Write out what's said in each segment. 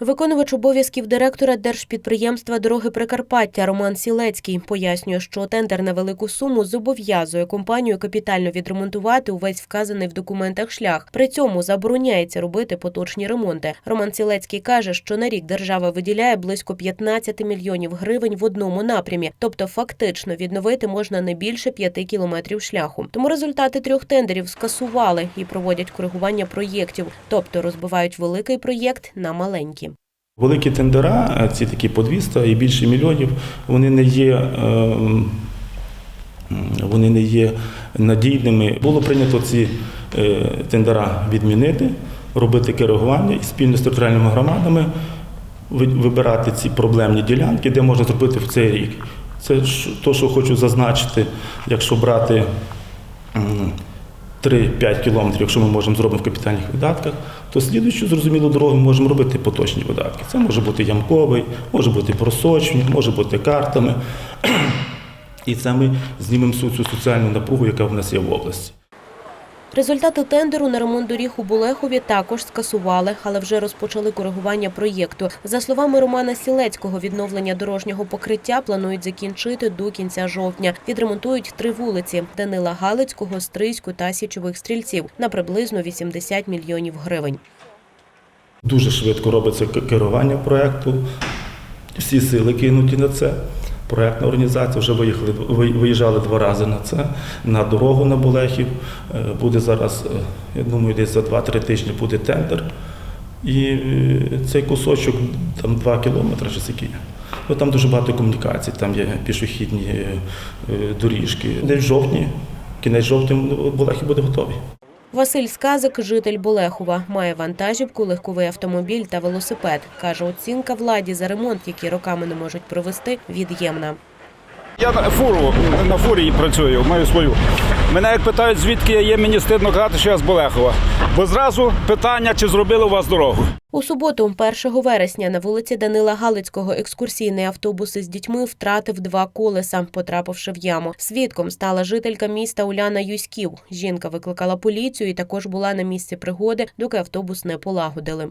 Виконувач обов'язків директора держпідприємства Дороги Прикарпаття Роман Сілецький пояснює, що тендер на велику суму зобов'язує компанію капітально відремонтувати увесь вказаний в документах шлях. При цьому забороняється робити поточні ремонти. Роман Сілецький каже, що на рік держава виділяє близько 15 мільйонів гривень в одному напрямі, тобто фактично відновити можна не більше 5 кілометрів шляху. Тому результати трьох тендерів скасували і проводять коригування проєктів, тобто розбивають великий проєкт на маленькі. Великі тендера, е, ці такі по 200 і більше мільйонів, вони не є. ем, Вони не є надійними. Було прийнято ці е, тендера відмінити, робити коригування і спільно з територіальними громадами вибирати ці проблемні ділянки, де можна зробити в цей рік. Це ж то, що хочу зазначити, якщо брати 3-5 кілометрів, якщо ми можемо зробити в капітальних видатках, то слідуючу зрозумілу дорогу ми можемо робити поточні видатки. Це може бути ямковий, може бути просочні, може бути картами. І це ми знімемо цю соціальну напругу, яка в нас є в області. Результати тендеру на ремонт доріг у Болехові також скасували, але вже розпочали коригування проєкту. За словами Романа Сілецького, відновлення дорожнього покриття планують закінчити до кінця жовтня. Відремонтують три вулиці: Данила Галицького, Стрийську та Січових стрільців на приблизно 80 мільйонів гривень. Дуже швидко робиться керування проєкту. Всі сили кинуті на це. Проєктна організація вже виїхали, виїжджали два рази на це, на дорогу на Болехів. Е, Буде зараз, е, я думаю, десь за 2-3 тижні буде тендер. І е, цей кусочок, там 2 кілометри, чи скільки. Ну, там дуже багато комунікацій, там є пішохідні доріжки. Десь в жовтні, кінець жовтня Болехів буде готовий. Василь Сказик, житель Болехова, має вантажівку, легковий автомобіль та велосипед. Каже, оцінка владі за ремонт, який роками не можуть провести, від'ємна. Я на фуру на фурі працюю, маю свою. Мене як питають, звідки я є, мені стидно казати, що я з Болехова. Бо зразу питання, чи зробили у вас дорогу. У суботу, 1 вересня, на вулиці Данила Галицького екскурсійний автобус із дітьми втратив два колеса, потрапивши в яму. Свідком стала жителька міста Уляна Юськів. Жінка викликала поліцію і також була на місці пригоди, доки автобус не полагодили.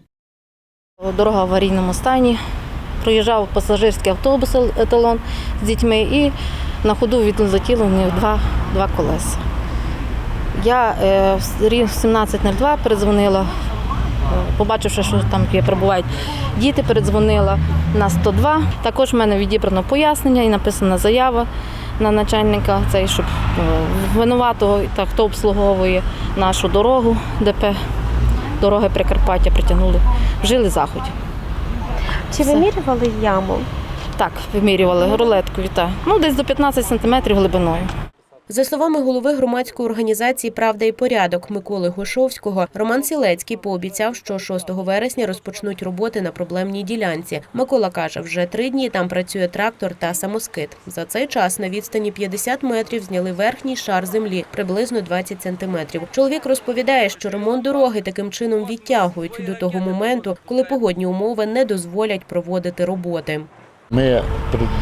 Дорога в аварійному стані. Проїжджав пасажирський автобус еталон з дітьми і на ходу відлетіло в них два, два колеса. Я е, рів 17.02 передзвонила, е, побачивши, що там є, перебувають діти, передзвонила на 102. Також в мене відібрано пояснення і написана заява на начальника, цей, щоб е, винуватого, та, хто обслуговує нашу дорогу, ДП дороги Прикарпаття притягнули, вжили заходів. Чи Все. вимірювали яму? Так, вимірювали рулеткою, так. Ну, десь до 15 сантиметрів глибиною. За словами голови громадської організації Правда і порядок Миколи Гошовського, Роман Сілецький пообіцяв, що 6 вересня розпочнуть роботи на проблемній ділянці. Микола каже, вже три дні там працює трактор та самоскид. За цей час на відстані 50 метрів зняли верхній шар землі, приблизно 20 сантиметрів. Чоловік розповідає, що ремонт дороги таким чином відтягують до того моменту, коли погодні умови не дозволять проводити роботи. Ми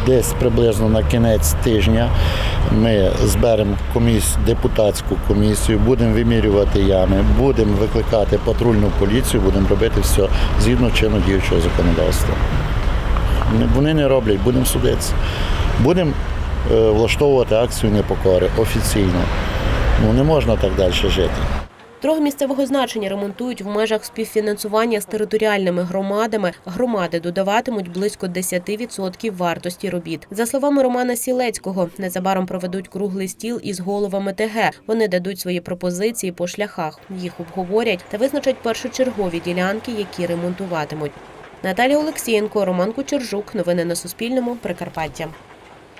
десь приблизно на кінець тижня ми зберемо коміс, депутатську комісію, будемо вимірювати ями, будемо викликати патрульну поліцію, будемо робити все згідно чинно діючого законодавства. Вони не роблять, будемо судитися. Будемо е, влаштовувати акцію непокори офіційно. Ну не можна так далі жити. Дороги місцевого значення ремонтують в межах співфінансування з територіальними громадами. Громади додаватимуть близько 10% вартості робіт. За словами Романа Сілецького, незабаром проведуть круглий стіл із головами ТГ. Вони дадуть свої пропозиції по шляхах. Їх обговорять та визначать першочергові ділянки, які ремонтуватимуть. Наталія Олексієнко, Роман Кучержук. Новини на Суспільному. Прикарпаття.